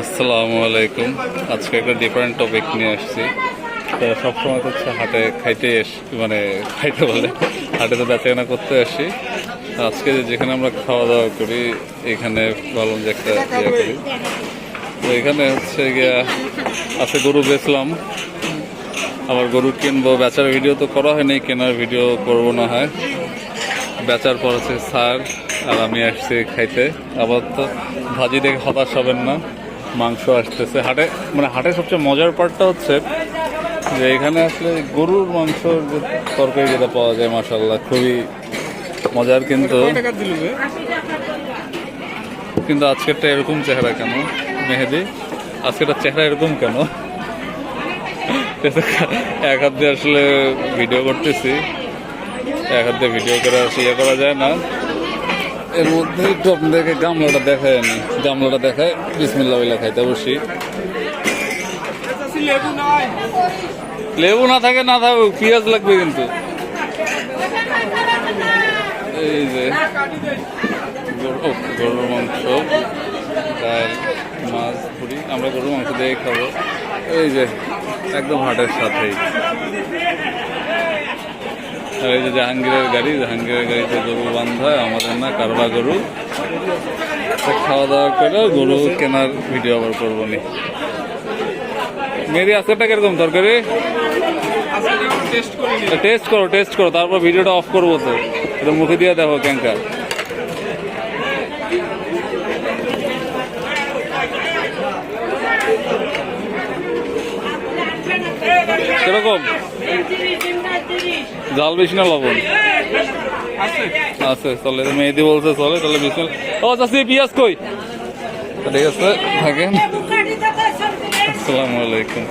আসসালামু আলাইকুম। আজকে একটা ডিফারেন্ট টপিক নিয়ে আসছি। তো সবসময় তো হচ্ছে হাটে খাইতে মানে খাইতে বলে। হাটে তো বেচাকেনা করতে আসি। আজকে যেখানে আমরা খাওয়া দাওয়া করি, এখানে ভাবলাম যে একটা ইয়ে করি। তো এখানে হচ্ছে গিয়া আজকে গরু বেচলাম। আবার গরু কিনবো। বেচার ভিডিও তো করা হয়নি, কেনার ভিডিও করব না হয়। বেচার পর হচ্ছে স্যার আর আমি আসছি খাইতে। আবার তো ভাজি দেখে হতাশ হবেন না। মাংস আসতেছে। হাটে মানে হাটে সবচেয়ে মজার পার্টটা হচ্ছে যে এখানে আসলে গরুর মাংস যে তরকারি যেটা পাওয়া যায় মাসাল্লাহ খুবই মজার কিন্তু। কিন্তু আজকেরটা এরকম চেহারা কেন? মেহেদি? আজকেরটা চেহারা এরকম কেন? এক হাত দিয়ে আসলে ভিডিও করতেছি। এক হাত দিয়ে ভিডিও করে আসলে ইয়ে করা যায় না। এর মধ্যে একটু আপনাদেরকে গামলাটা দেখায় আমি। গামলাটা দেখায় বিসমিল্লা বইলা খাইতে বসি। লেবু না থাকে, না থাকুক পেঁয়াজ লাগবে কিন্তু। এই যে গরুর মাংস, ডাল, মাছ, পুরি, আমরা গরুর মাংস দিয়ে খাব। এই যে, একদম হাটের সাথেই। জাহাঙ্গীরের গাড়ি জাহাঙ্গীরের গাড়িতে গরু বান্ধা আমাদের না কারবা গরু। খাওয়া দাওয়া করে গরু কেনার ভিডিও আবার করব নি। মেরি, আজকেরটা কীরকম তরকারি? টেস্ট করো টেস্ট করো, তারপর ভিডিওটা অফ করব তো। এটা মুখে দিয়ে দেখো ক্যাঙ্কা কীরকম? জাল বেশি না লবণ? আছে। চলে মেহেদি বলছে চলে তাহলে বেশি ও চাষি পিঁয়াজ কই? ঠিক আছে থাকেন। আসসালামু আলাইকুম।